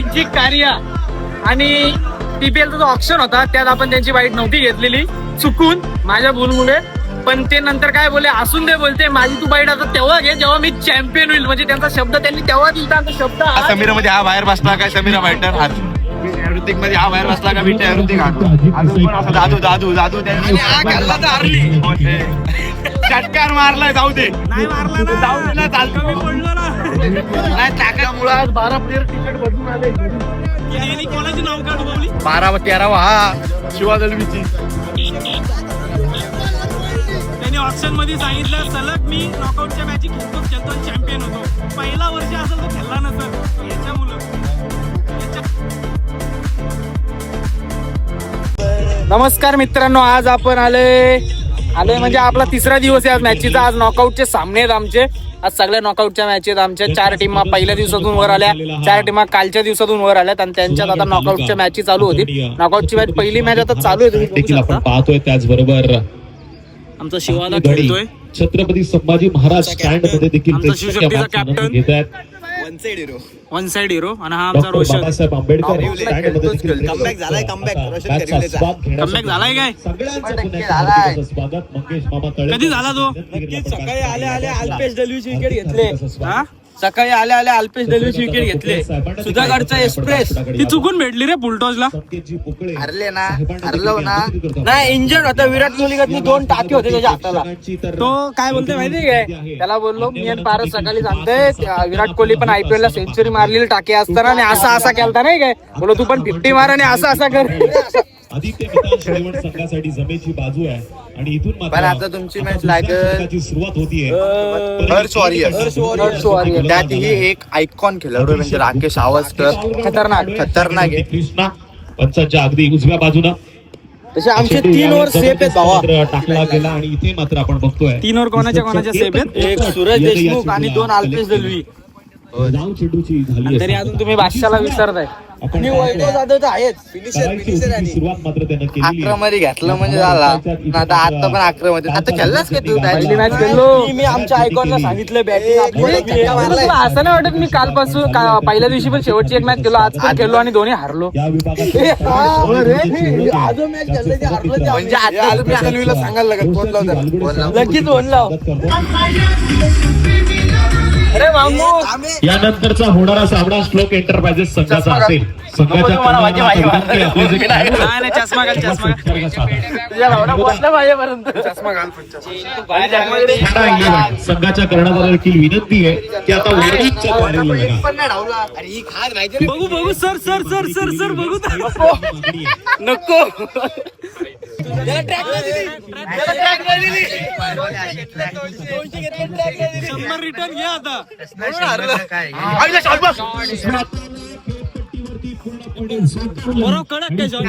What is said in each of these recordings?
झिक झिक कारिया आणि पीपीएलचा जो ऑप्शन होता त्यात आपण त्यांची बाईट नव्हती घेतलेली. चुकून माझ्या भूलमुळे. पण ते नंतर काय बोले असून दे बोलते माझी तू बाईट आता तेव्हा घे जेव्हा मी चॅम्पियन होईल. म्हणजे त्यांचा शब्द त्यांनी तेव्हा दिला तो शब्द हा समीरा मध्ये हा बाहेर बसला काय समीरा हा ऋतिकमध्ये हा बाहेर बसला का? बिट्या ऋतिक हा. अजून पण असं दादू दादू दादू त्यांनी चटकार मारलाय जाऊ दे. नाही मारला ना. जाऊ दे ना चालतो. मी बोललो ना. नाही टाकामुळे आज बारा प्लेअर तिकीट बदलून आले. यांनी कोणाची नाव काढू बोलली बारा तेरावा हा शिवा दलवीची त्यांनी ऑप्शनमध्ये सांगितलं सलग मी नॉकआउटच्या मॅची खेळतो खेळतो चॅम्पियन होतो. पहिला वर्ष असेल तर खेळला नसत याच्यामुळं. याच्या- नमस्कार मित्रांनो आज आपण आले आले म्हणजे आपला तिसरा दिवस आहे आज मॅचीचा आज नॉकआउटचे सामने आहेत आमचे. आज सगळ्या नॉकआउटच्या मॅच आहेत आमच्या. चार टीमा पहिल्या दिवसातून वर आल्या. चार टीमा कालच्या दिवसातून वर आल्यात आणि त्यांच्यात आता नॉकआउटच्या मॅची चालू होती. नॉकआउटची मॅच पहिली मॅच आता चालू आहे. देखील आपण. पाहतोय त्याचबरोबर आमचा घडी. खेळतोय. छत्रपती संभाजी महाराज स्टँडमध्ये देखील प्रेक्षक captain. घेत आहेत वन साइड हिरो आणि हा आमचा रोशन. बाबासाहेब आंबेडकर Comeback झालाय. आता रोशन Comeback झालाय काय? स्वागत. मंगेश मामा तळे कधी झाला तो? सकाळी आले आले अल्पेश दलवीची विकेट घेतले. हा? सकाळी आले आले अल्पेश दलवीची विकेट घेतले. सुधागडचा एक्सप्रेस ती चुकून भेटली रे बुलटॉजला हरले ना हरलो ना. नाही इंजर्ड होता विराट कोहली दोन टाके होते त्याच्या हाताला. तो काय बोलते माहिती काय? त्याला बोललो मी आणि पारस सकाळी सांगतोय त्या विराट कोहली पण आयपीएल ला सेंचुरी मारलेली टाके असताना आणि असा असा केलता नाही काय? बोलो तू पण फिफ्टी मार आणि असा असा कर. आदित्य मितान संघासाठी जमेची बाजू आहे. आणि इथून मात्र पण आता तुमची आता लागेल. सुरुवात होतीये. हर्ष वॉरियर. त्यातही एक आयकॉन खेळाडू म्हणजे राकेश आवाजकर खतरनाक. खतरनाक आहे. कृष्णा पंचाच्या अगदी उजव्या बाजूला तसे आमचे तीन ओव्हर सेफ आहेत भावा. मात्र टाकला गेला आणि इथे मात्र आपण बघतोय. तीन ओव्हर कोणाच्या कोणाच्या सेफ आहेत? एक सूरज देशमुख आणि दोन अल्पेश दलवी. धाव चेंडूची झाली तरी अजून तुम्ही बादशाला विसरताय. आणि वैभव जाधव तर आहेच. मात्र त्यानं केली अकरा मध्ये घेतलं म्हणजे झाला. आता आता पण अकरा मध्ये आता खेळलाच का तू पहिली मॅच? खेळलो मी- मी आमच्या आयकॉनला सांगितलं बॅटिंग असं नाही वाटत मी कालपासून का- पहिल्या दिवशी पण शेवटची एक मॅच खेळलो आज पण खेळलो आणि दोन्ही हारलो. म्हणजे आता तुम्ही सांगायला लागत फोन लाव? जरा. फोन लाव. लगेच फोन लाव? यानंतरचा होणारा सामना स्ट्रोक एंटरप्राइजेस संघाचा असेल. संघाच्या नको मला माझी कर्णधाराचा माहिती विनंती आपले जे खेळाडू आहेत, नाही नाही चष्मा घाल चष्मा घाल. संघर्ग साधा. तुझ्या भावना पोहोचल्या माझ्यापर्यंत चष्मा घाल टाटा इलेव्हन संघाच्या कर्णधाराला देखील विनंती आहे की आता वरच्या तयारीला लागा. पण नाही धावला. अरे खास माहिती बघू बघू sir sir sir sir sir बघू. नको. शंभर रिटर्न घे आता. आईला शॉट बघ. पट्टीवरती पूर्णपणे झोपून बरोबर कडक काय shot?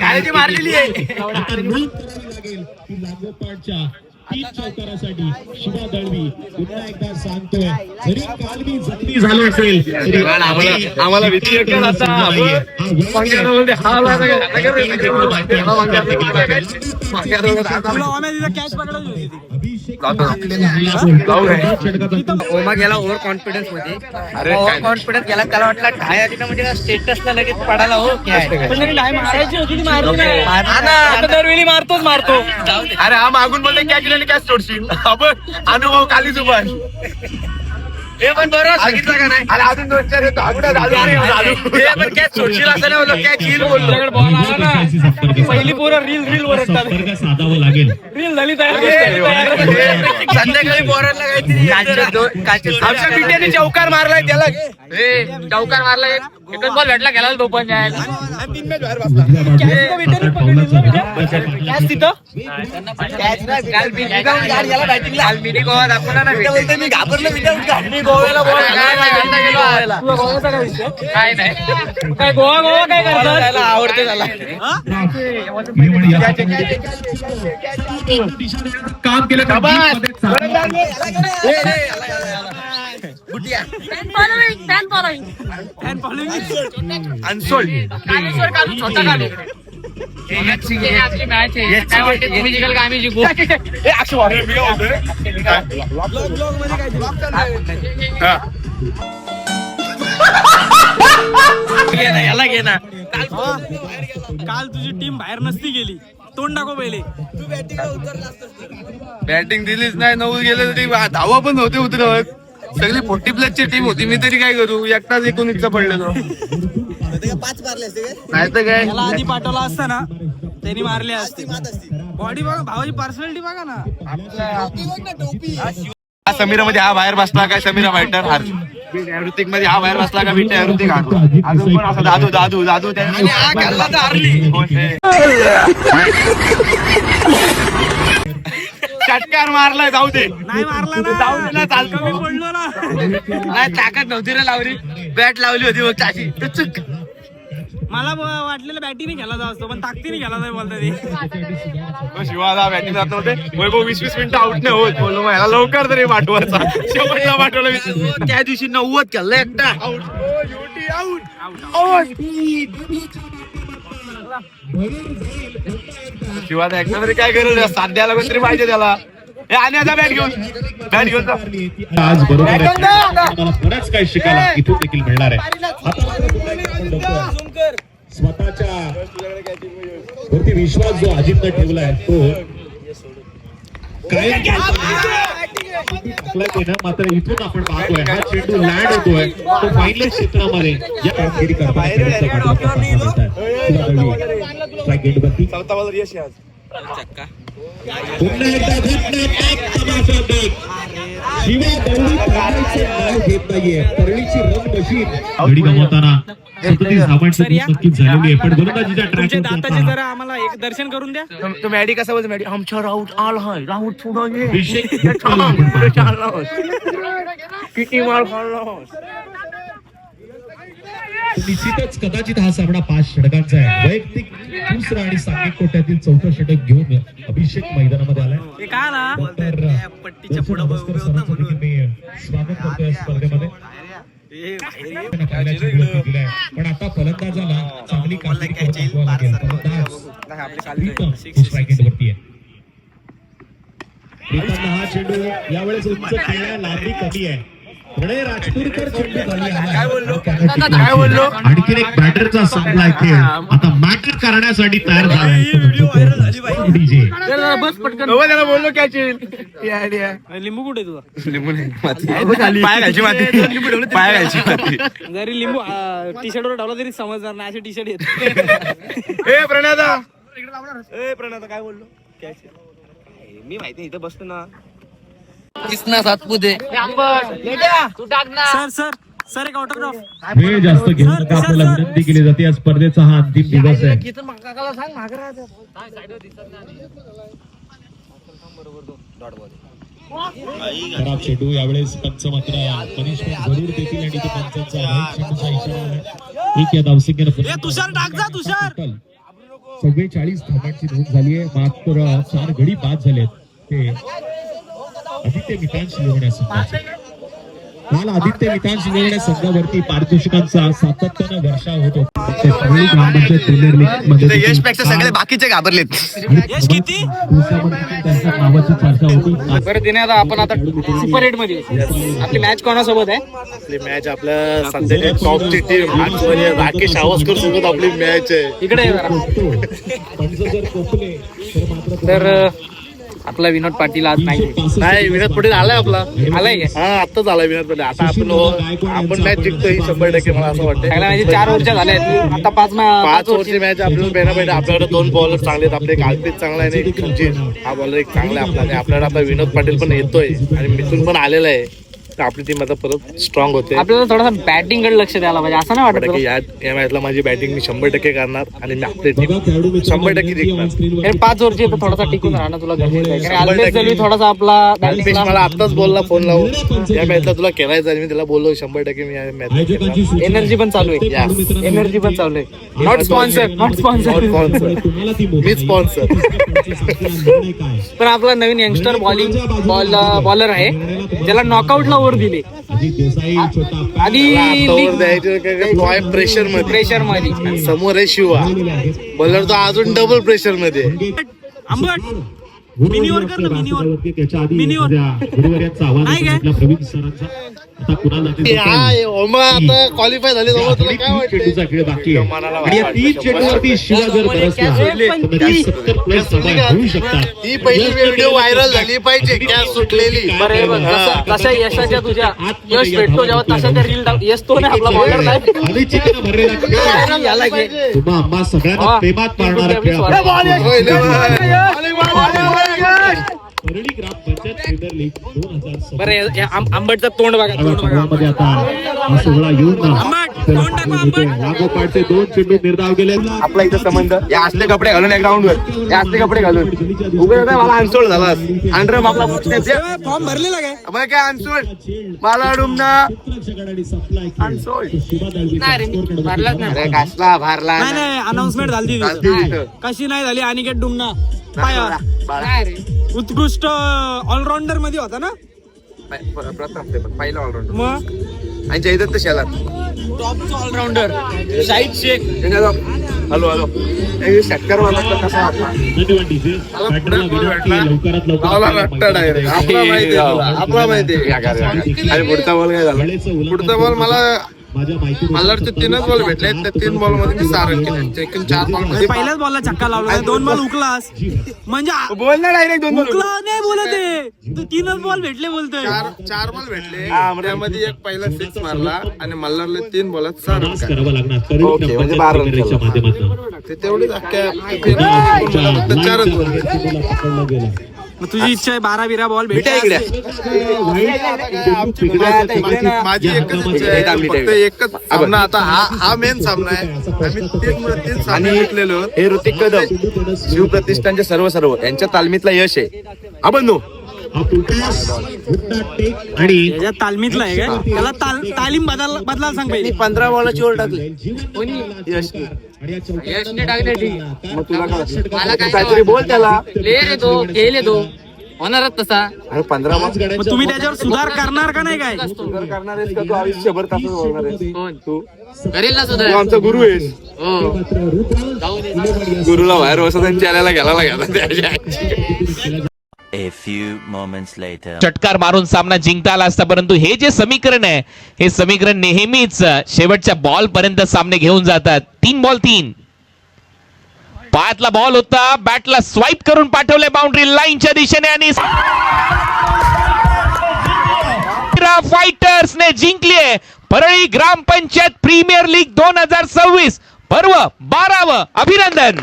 गाडीची मारलेली आहे. आता नोंद करावी लागेल. की लागोपाठच्या तीन चौकारासाठी शिवा दळवी पुन्हा एकदा सांगतोय. जरी काल मी जखमी झालो असेल तरी आम्हाला- आम्हाला भीती आता? आता काय? हा आता तुला तिथं कॅच पकडायची होती. ती. ओमा गेला ओव्हर कॉन्फिडन्समध्ये. अरे ओव्हर काय? कॉन्फिडन्स गेला त्याला वाटलं ठाया तिथं म्हणजे स्टेटसला लगेच पडायला हो काय पण तरी नाही मारायची होती ती मारली नाही. मारली नाही. आता दरवेळी मारतोच मारतो. अरे हा मागून बोलते कॅच आणि कॅच सोडशील. आपण अनुभव खालीच उभा. हे पण बरोबर सांगितलं का नाही? अरे अजून दोन चार येतो. हे पण कॅच सोडशील असं नाही बोललो कॅच येईल बोललो तुझ्याकडे बॉल आला ना पहिली पोरं रील रील वर संपर्क साधावा लागेल. रील झाली तयार तयार. संध्याकाळी काहीतरी आमच्या पिट्याने चौकार मारलाय त्याला ए, चौकार मारलाय. एकच बॉल भेटला गेला तो पण. जायला कॅच तिथं काल मी काल मिनी गोवा दाखवला ना मी घाबरलो मी गोव्याला गोव्याचा काय विषय? काय नाही. काय गोवा गोवा काय करतात आवडते त्याला. काम केलं फॉलोइंग अनसोल्ड कालेश्वर काढून स्वतः काढून. आपली मॅच आहे. काय वाटते तुम्ही जिंकाल का आम्ही जिंकू? घे ना याला घे ना. काल तुझी टीम बाहेर नसती गेली. तोंड दाखव पहिले. बॅटिंग दिलीच नाही नऊ गेले तरी धावा पण होते उतरवत सगळी फोर्टी प्लस ची टीम होती. मी तरी काय करू? एकटाच एकोणीसचा पडलेलो. नाही तर काय? त्याला आधी पाठवला असता ना त्यांनी मारले असते. बॉडी बघा भावाची पर्सनॅलिटी बघा ना. हा समीरामध्ये हा बाहेर बसला काय समीरा फायटर ऋतिकमध्ये हा बाहेर बसला का? विटे ऋतिक हा. अजून पण असं दादू दादू दादू चटकार मारलाय जाऊ दे. नाही मारला ना. जाऊ दे ना चालतं कमी पडलो ना. नाही ताकद नव्हती रे लावली. बॅट लावली होती मग चाची. चुक. मला वाटलेलं बॅटीने खेळला जाऊ असतो पण ताकदीने खेळला जाऊ बोलता ते शिवाला बॅटिंग जात नव्हते. वैभव वीस वीस मिनिटं आउट नाही होत. बोललो मग ह्याला लवकर तरी पाठवायचा शेवटला पाठवला वीस त्या दिवशी नव्वद खेळलं एकटा. शिवाला एकदा तरी काय करेल साथ द्यायला कोणतरी पाहिजे त्याला. आणि आता बॅट घेऊन. बॅट घेऊन. आज बरोबर आहे. आम्हाला बरंच काही शिकायला इथून देखील मिळणार आहे. वरती विश्वास जो अजितनं ठेवलाय तो कायम टाकलाय ते ना मात्र इथून आपण पाहतोय. हा चेंडू लँड होतोय. तो फायनल क्षेत्रामध्ये या कामगिरी करताना वरती. चौथा बॉलर यश आहे आज. पुन्हा एकदा घटनात्मक तमाशा देख. शिवा दौडी करण्याचं नाव घेत नाहीये. परळीची रन मशीन. गडी गमावताना सदतीस धावांची सर, या. नक्कीच झालेली आहे. पण गोलंदाजीच्या तुमचे ट्रॅकवर दाताचे जरा आम्हाला एक दर्शन करून द्या. तो- मॅडी कसा बोलतो? मॅडी आमच्या राऊट आला आहे राऊट पुढं ये. अभिषेक पुढे गुप्ताला चाल, आपण पुढे पाहतो. चाल राहूस. किती मार खाल्लास. निश्चितच कदाचित हा सामना पाच षटकांचा आहे. वैयक्तिक दुसरा आणि सांघिक कोट्यातील चौथं षटक घेऊन अभिषेक मैदानामध्ये आलाय. हे स्वागत करतोय या स्पर्धेमध्ये. हे. पण आता फलंदाजाला चांगली कामगिरी करून दाखवावं लागेल फलंदाज प्रीतम हे strike rate वरती आहे. प्रीतमला हा चेंडू यावेळेस उंच खेळण्या लांबी कमी आहे. राजपूरकर चेंडू. काय बोललो? आणखीन एक बॅटरचा संपलाय खेळ आता मॅटर करण्यासाठी तयार झालाय डीजे जरा जरा बस पटकन. त्याला बोललो लिंबू कुठे आहे तुझा? लिंबू नाही माती. पाय घालची माती. पाय घालची माती. जरी लिंबू टी शर्टवर ठेवला तरी समजणार नाही असे टी शर्ट येत. ए प्रणयदा ए प्रणयदा काय बोललो? मी माहिती इथं बसतो ना. तू टाक ना सर सर सर एक ऑटोग्राफ वेळ जास्त घेऊ नका आपल्याला विनंती केली जाते. या स्पर्धेचा हा अंतिम दिवस आहे. खराब चेंडू यावेळेस पंच मात्र पनिशमेंट जरूर देतील आणि ते पंचांचा राईट चेंडूचा इशारा आहे. एक या धावसंख्येनं तुषार टाक जा तुषार. टोटल चव्वेचाळीस धावांची नोंद झाली आहे. मात्र चार गडी बाद झालेत. ते आदित्य मितांश निवडण्या संघाचे. काल आदित्य मितांश निवडण्या संघावरती पारितोषिकांचा सातत्यानं वर्षाव होतो. ते परळी ग्रामपंचायत प्रीमियर लीगमध्ये इथं यशपेक्षा सगळे बाकीचे घाबरलेत. यश किती? दिवसामध्ये त्यांच्या नावाची चर्चा होती. बरं तिने आता आपण आता सुपर एटमध्ये येऊ. आपली मॅच कोणासोबत आहे? आपली मॅच आपल्या सध्याची टॉपची टीम राकेश आवासकर सोबत आपली मॅच आहे. इकडे ये जरा. पंच जर कोपले तर मात्र तर अं, आपला विनोद पाटील आज नाही नाही विनोद पटेल आलाय आपला? आलाय? हा आताच आलाय विनोद पटेल. आता आपण आपण मॅच जिंकतो ही शंभर टक्के मला असं वाटतं म्हणजे चार ओव्हरच्या झाल्या आहेत. आता पाच मा- पाच ओव्हरची मॅच आपल्याला बेना पाहिजे. आपल्याकडे दोन बॉलर चांगले आहेत. आपले कालपीत चांगला आहे आणि खंजीर हा बॉलर एक चांगला आहे आपला. आणि आपल्याला आता विनोद पाटील पण येतोय. आणि मिथून पण आलेला आहे. आपली टीम आता परत स्ट्रॉंग होते. आपल्याला थोडासा बॅटिंगकडे लक्ष द्यायला पाहिजे असं नाही वाटत तुला? या या मॅचला माझी बॅटिंग मी शंभर टक्के करणार आणि मी आपली टीम शंभर टक्के जिंकणार. कारण पाच ओव्हरची तर थोडासा टिकून राहणं तुला गरजेचं आहे. कारण अल्पेश थोडासा आपला अल्पेश मला आताच बोलला फोन लावून. या मॅचला तुला खेळायचं आणि मी त्याला बोललो शंभर टक्के मी या मॅच एनर्जी पण चालू आहे. एनर्जी पण चालू आहे. नॉट स्पॉन्सर नॉट स्पॉन्सर मी काय पण आपला नवीन यंगस्टर बॉलिंग बॉल बॉलर आहे. ज्याला नॉकआउटला ओव्हर दिले आहे प्रेशरमध्ये प्रेशरमध्ये आणि समोर आहे शिवा बॉलर तो अजून डबल प्रेशरमध्ये आहे. आंबट मिनीवर कर ना, मिनीवर. त्याच्या आधी मिनीवर. माझ्या गुरुवर्यांचा आवाज नाही काय? आता कुणाला ते आता क्वालिफाय झाले चेंडूचा खेळ बाकी आहे. आणि या तीन चेंडूवरती शिवा जर बरसला तर नक्की सत्तर प्लस धावा होऊ शकतात. ही पहिली व्हिडिओ व्हायरल झाली पाहिजे कॅच सुटलेली. हे. जसं यशाच्या तुझ्या यश भेटतो जेव्हा तसं त्या रील यश तो नाही आपला बॉलर नाही. अनिश्चितनं भरलेला खेळ याला घे तुम्हा आम्हा सगळ्यांना हा. प्रेमात मारणारा खेळ परळी ग्रामपंचायत दोन हजार बरं आंबटचं तोंड बघा मध्ये आता. हा सोहळा येऊन ना. लागोपाठचे दोन चेंडू निर्धाव गेले. आपला इथं संबंध या असले कपडे घालून या ग्राउंड वर. या असले कपडे घालून. उभे होता मला अनसोड झाला. अंडरम आपला फॉर्म भरलेला काय? मग काय अनसोड मला डुमना रे, भरलाच नाही. अरे कसला भारला? नाही नाही अनाउन्समेंट झाली. कशी नाही झाली अनिकेत डुमना. पाया. नाही रे. उत्कृष्ट ऑलराऊंडरमध्ये होता ना? प- प्रथम ते पण पहिला ऑलराऊंडर मग? आणि Jaydatt Shelar टॉपचा allrounder Shahid Shaikh. Hello hello. शेतकरी मला कसा वाटला मला वाटतं direct. आपला माहिती आहे तुला. आपला माहिती आहे. आणि पुढचा बॉल काय झाला? पुढचा बॉल मला माहिती मल्हारचे तीनच बॉल भेटले त्या तीन बॉलमध्ये मी सहा रन केले एकूण चार बॉलमध्ये पहिल्याच बॉलला छक्का लावला. दोन बॉल उकलास. म्हणजे बोल ना डायरेक्ट दोन बॉल उकला नाही बोलत आहे. तू तीनच बॉल भेटले बोलतोय. चार चार बॉल भेटले. त्यामध्ये एक पहिला सिक्स मारला आणि मल्हारला तीन बॉलात सहा रन प्रवास काढले. करावा लागणार ओके, म्हणजे बारा रन. माध्यमातून. ते तेवढीच अख्ख्या चारच बॉल पकडला गेला मग तुझी इच्छा आहे बारा बिरा बॉल भेटे इकडे. माझी एकच इच्छा आहे. फक्त एकच सामना आता हा हा मेन सामना आहे. आम्ही तीन तीन सामने जिंकलेलो. आहोत. हे ऋतिक कदम शिवप्रतिष्ठानचे सर्व सर्व यांच्या तालमीतला यश आहे. आपण हा आणि त्याच्या तालमीतला आहे काय? त्याला ताल- तालीम बदल बदलायला सांग पहिले. पंधरा बॉलाची ओव्हर टाकली. यशने ठीक? मला काहीतरी बोल त्याला. प्लेअर आहे तो खेळ आहे तो होणारच तसा. अरे पंधरा तुम्ही त्याच्यावर सुधार करणार का नाही काय? सुंदर करणार आहेस का? तू आयुष्यभर तसंच बोलणार आहेस. कोण तू करेल ना तू सुधार. आमचा गुरु आहेस. हो. गुरुला बाहेर बसत आणि चॅनलला घ्यायला घ्यायला त्याच्या A few moments later. षटकार मारून सामना जिंकता आला असता परंतु हे जे समीकरण आहे हे समीकरण नेहमीच शेवटच्या बॉल पर्यंत सामने घेऊन जातात. तीन बॉल तीन. पायातला बॉल होता बॅटला स्वाईप करून पाठवले बाउंड्री लाईनच्या दिशेने आणि फायटर्स ने जिंकली परळी ग्रामपंचायत प्रीमियर लीग दोन हजार सव्वीस. पर्व बारावं अभिनंदन.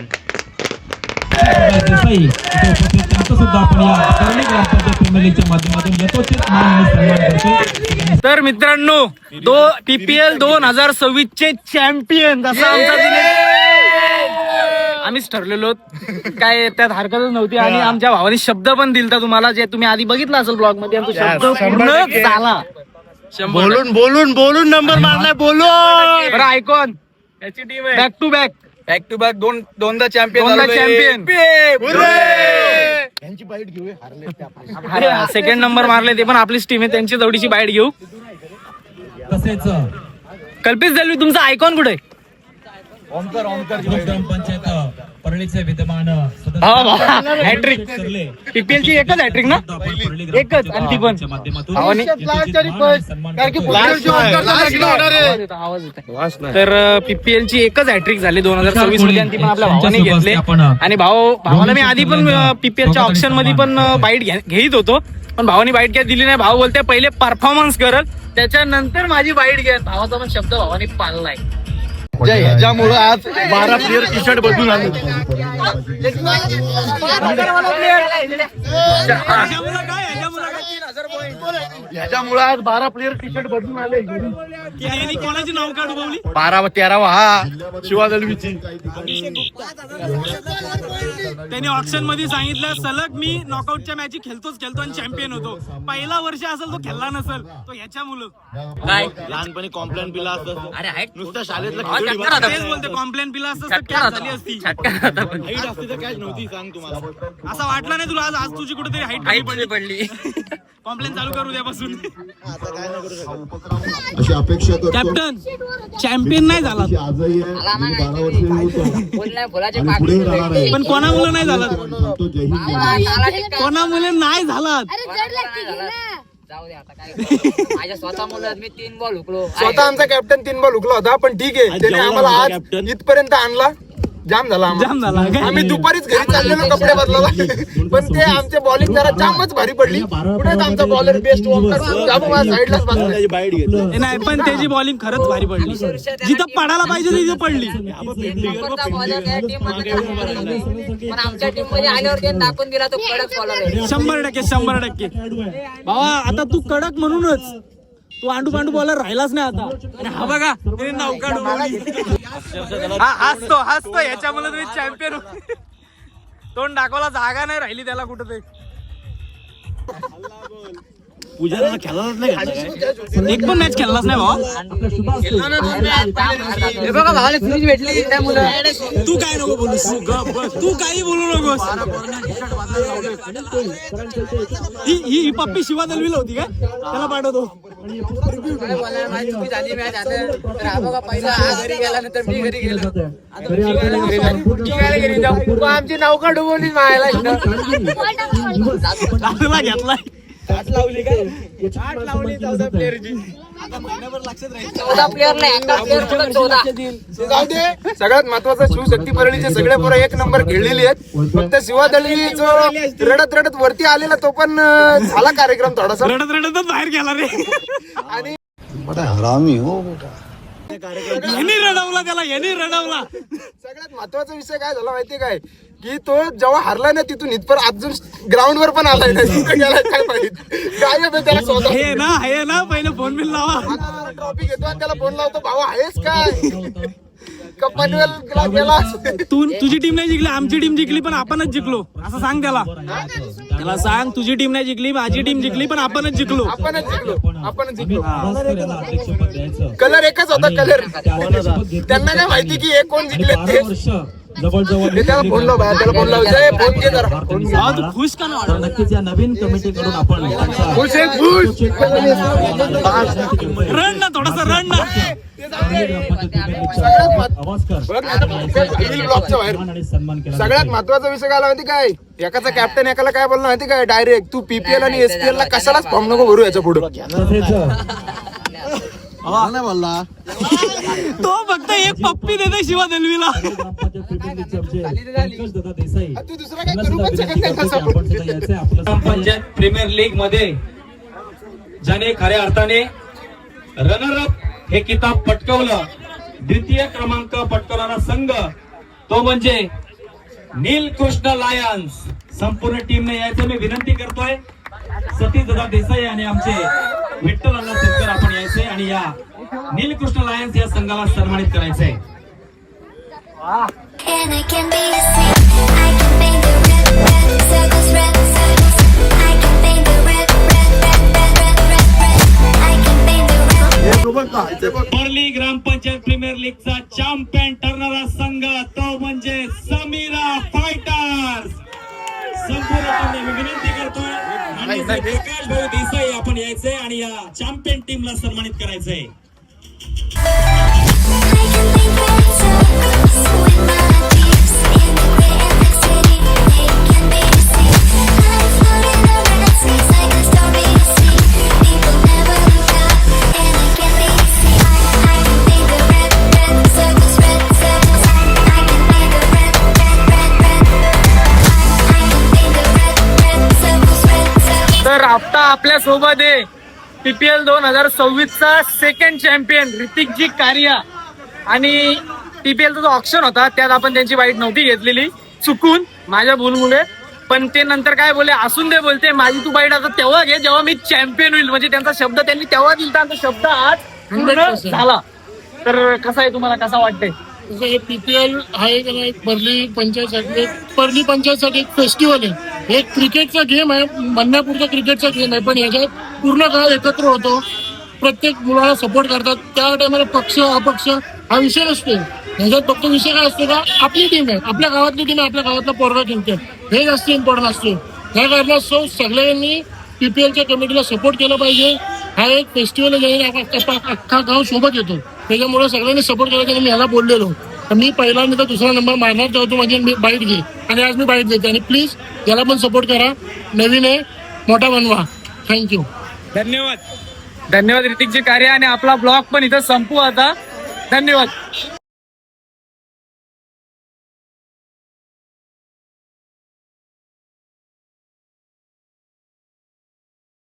देसाई इथे उपस्थित त्यांचं सुद्धा आपण या परळी ग्रामपंचायत प्रीमियर लीगच्या माध्यमातून यथोचित मान आणि सन्मान करतो तर मित्रांनो दो पीपीएल दोन हजार सव्वीस चे चॅम्पियन जसा आमचा दिनेश आम्हीच ठरलेलो काय त्यात हरकतच नव्हती आणि आमच्या भावाने शब्द पण दिलता तुम्हाला जे तुम्ही आधी बघितला असेल ब्लॉगमध्ये तो शब्द पूर्ण झाला. शंभर बोलून बोलून बोलून नंबर मारलाय बोलून! बरं ऐकून. याची टीम आहे. Back to back back to back दोन दोनदा चॅम्पियन दोनदा चॅम्पियन सेकंड नंबर मारले ते पण आपलीच टीम आहे त्यांची जवळीची बाईट घेऊ. तसेच कल्पित झाली तुमचा आयकॉन कुठे? ग्रामपंचायत परळीचे विद्यमान हॅट्रिक पीपीएल ची एकच हॅट्रिक ना? एकच आणि ती पण. तर पीपीएल ची एकच हॅट्रिक झाली दोन हजार सव्वीसमध्ये आणि ती पण आपल्या भावाने घेतले. आणि भाऊ भावाला मी आधी पण पीपीएलच्या ऑप्शनमध्ये पण बाईट घेत होतो. पण भावानी बाईट काय दिली नाही. भाऊ बोलते पहिले परफॉर्मन्स करल त्याच्यानंतर माझी बाईट घ्या भावाचा पण शब्द भावाने पाळलाय. ह्याच्यामुळं आज बारा प्लेअर टी शर्ट बदलून आले. ह्याच्यामुळं आज बारा प्लेअर टी शर्ट बदलून आले कोणाची नाव काढू बावली बारा व तेरावा हा शिवा दलवीची त्यांनी ऑप्शनमध्ये सांगितलं सलग मी नॉकआउटच्या मॅची खेळतोच खेळतो आणि चॅम्पियन होतो. पहिला वर्ष असेल तो खेळला नसेल तो ह्याच्यामुळं. काय? लहानपणी कॉम्प्लेन पिला असतं. अरे हाईट नुसतं शाळेतलं हा. तेच बोलते कॉम्प्लेन पिला असतं. झाली असती. हाईट असते तर काय नव्हती सांग तुम्हाला. असं वाटलं नाही तुला आज आज तुझी कुठेतरी हाईट पडली. कॉम्प्लेन चालू करू द्यापासून अशी अपेक्षा करतो. कॅप्टन चॅम्पियन नाही झाला. आजही आहे. पण कोणामुळे नाही झाला. कोणामुळे नाही झाला? अरे जड लागते घे ना जाऊ दे आता काय माझ्या स्वतः मुलं मी तीन बॉल हुकलो. स्वतः आमचा कॅप्टन तीन बॉल हुकला होता पण ठीक आहे. त्याने आम्हाला आज इथपर्यंत आणला. जाम झाला आम्हाला. जाम झाला काय? आम्ही दुपारीच घरी चाललेलो कपडे बदलायला पण ते आमचे बॉलिंग जरा जामच भारी पडली. कुठेच आमचा बॉलर बेस्ट साईडलाच बसला ए, नाही पण त्याची बॉलिंग खरंच भारी पडली. जिथं पडायला पाहिजे तिथं पडली. नंबरचा bowler त्या team मध्ये काम करत होता. पण आमच्या टीममध्ये आल्यावर त्यांनी दाखवून दिला तो कडक बॉलर आहे. शंभर टक्के शंभर टक्के. बाबा आता तू कडक म्हणूनच. तू आंडू पांडू बॉलर राहिलाच नाही आता. आणि हा बघा त्याने नौका. हा हसतो हसतो याच्यामुळे तुम्ही चॅम्पियन तोंड दाखवायला जागा नाही राहिली त्याला कुठं ते एक पण मॅच खेळलाच नाही भाऊ. हे बघा भावाला फ्रीज भेटली तू काय नको बोलूस तू गप बस. तू काही बोलू नकोस. ही ही ही पप्पी शिवा दलवीला होती काय त्याला पाठवतो. झाली मॅच आता तर बघा पहिला घरी गेला नंतर मी घरी गेलो आमची नौका डुबवली मायला घेतलाय चौदा प्लेअरला एका प्लेअर चौदा जाऊ दे. सगळ्यात महत्वाचं शिवशक्ती परळीचे सगळे पोरं एक नंबर खेळलेली आहेत. फक्त शिवा दळवी जो रडत रडत वरती आलेला तो पण झाला कार्यक्रम थोडासा. रडत रडतच बाहेर गेला रे. आणि यांनी रडवला त्याला यांनी रडवला. सगळ्यात महत्त्वाचा विषय काय झाला माहितीये काय? की तो जेव्हा हरला ना तिथून इथपर अजून ग्राउंड वर पण आलाय नाही. काय माहीत? काय आहे त्याला स्वतः हे ना हे ना पहिले फोन बिल लावा. ट्रॉफी घेतो आणि त्याला फोन लावतो. भाऊ आहेस काय? कप्पानवेल गेला तू तुझी टीम नाही जिंकली आमची टीम जिंकली पण आपणच जिंकलो. असं सांग त्याला. त्याला सांग तुझी टीम नाही जिंकली माझी टीम जिंकली पण आपणच जिंकलो. आपणच जिंकलो. आपणच जिंकलो. कलर एकच होता कलर त्यांना काय माहिती की हे कोण जिंकले ते? वर्ष जवळजवळ त्याला फोन लाव बाहेर, त्याला फोन लाव जय, फोन घे जरा. फोन घे. भावा, तू खुश का नाही तर नक्कीच या नवीन आपण खुश आहे खुश. रन ना थोडासा रन ना. सगळ्यात महत्त्वाचा विषय काय आला माहिती काय? एकाचा कॅप्टन एकाला काय बोलला माहिती काय? डायरेक्ट तू पीपीएल आणि एसपीएल ला कशालाच फॉर्म नको भरू याच्यापुढे. तो फक्त एक पप्पी देते शिवा दलवीला. पंचायत प्रीमियर लीगमध्ये ज्याने खऱ्या अर्थाने रनर अप हे किताब पटकवलं द्वितीय क्रमांक पटकवणारा संघ तो म्हणजे नीलकृष्ण लायन्स संपूर्ण टीमने यायचं मी विनंती करतोय सतीश दादा देसाई आणि आमचे विठ्ठल अण्णा शेतकर आपण यायचे आणि या नीलकृष्ण लायन्स या संघाला सन्मानित करायचंय And I can be a saint. I can paint the red, red circles, red circles. Parli Grampanchayat premier लीगचा champion ठरणारा संघ तो म्हणजे समीरा फायटर्स. संपूर्ण विनंती करतोय आणि प्रकाश भाऊ देसाई आपण यायचंय आणि या चॅम्पियन टीमला सन्मानित करायचंय. तर आता आपल्यासोबत आहे. पीपीएल दोन हजार सव्वीस चा सेकंड चॅम्पियन ऋतिकजी कारिया. आणि पीपीएलचा जो ऑप्शन होता त्यात आपण त्यांची वाईट नव्हती घेतलेली. चुकून माझ्या भूलमुळे. पण ते नंतर काय बोलले? असून दे बोलते माझी तू बाईट आता तेव्हा घे जेव्हा मी चॅम्पियन होईल. म्हणजे त्यांचा शब्द त्यांनी तेव्हा तो शब्द आज पूर्ण झाला. तर कसा आहे तुम्हाला कसा वाटतंय? जसं हे पीपीएल हा एक ना एक परली पंचायतसाठी एक परली पंचायतसाठी एक फेस्टिवल आहे. हे एक क्रिकेटचा गेम आहे म्हणण्यापुरता क्रिकेटचा गेम आहे पण याच्यात पूर्ण काळ एकत्र होतो. प्रत्येक मुलाला सपोर्ट करतात. त्या टायमाला पक्ष अपक्ष हा विषय नसतो ह्याच्यात फक्त विषय काय असतो का आपली टीम आहे. आपल्या गावातली टीम आहे आपल्या गावातला पोरगा खेळते हे जास्त इम्पॉर्टंट असतो. त्या कारणास्तव सगळ्यांनी पीपीएलच्या कमिटीला सपोर्ट केला पाहिजे. हा एक फेस्टिवल आहे अख्खा गाव सोबत येतो. त्याच्यामुळे सगळ्यांनी सपोर्ट केला की मी ह्याला बोललेलो. तर मी पहिला नाही तर दुसरा नंबर मारणार तेव्हा तू म्हणजे माझी बाईट घे. आणि आज मी बाईट देते आणि प्लीज याला पण सपोर्ट करा. नवीन आहे मोठा बनवा. थँक्यू धन्यवाद. धन्यवाद ऋतिकजी कार्य. आणि आपला ब्लॉग पण इथं संपू आता. धन्यवाद.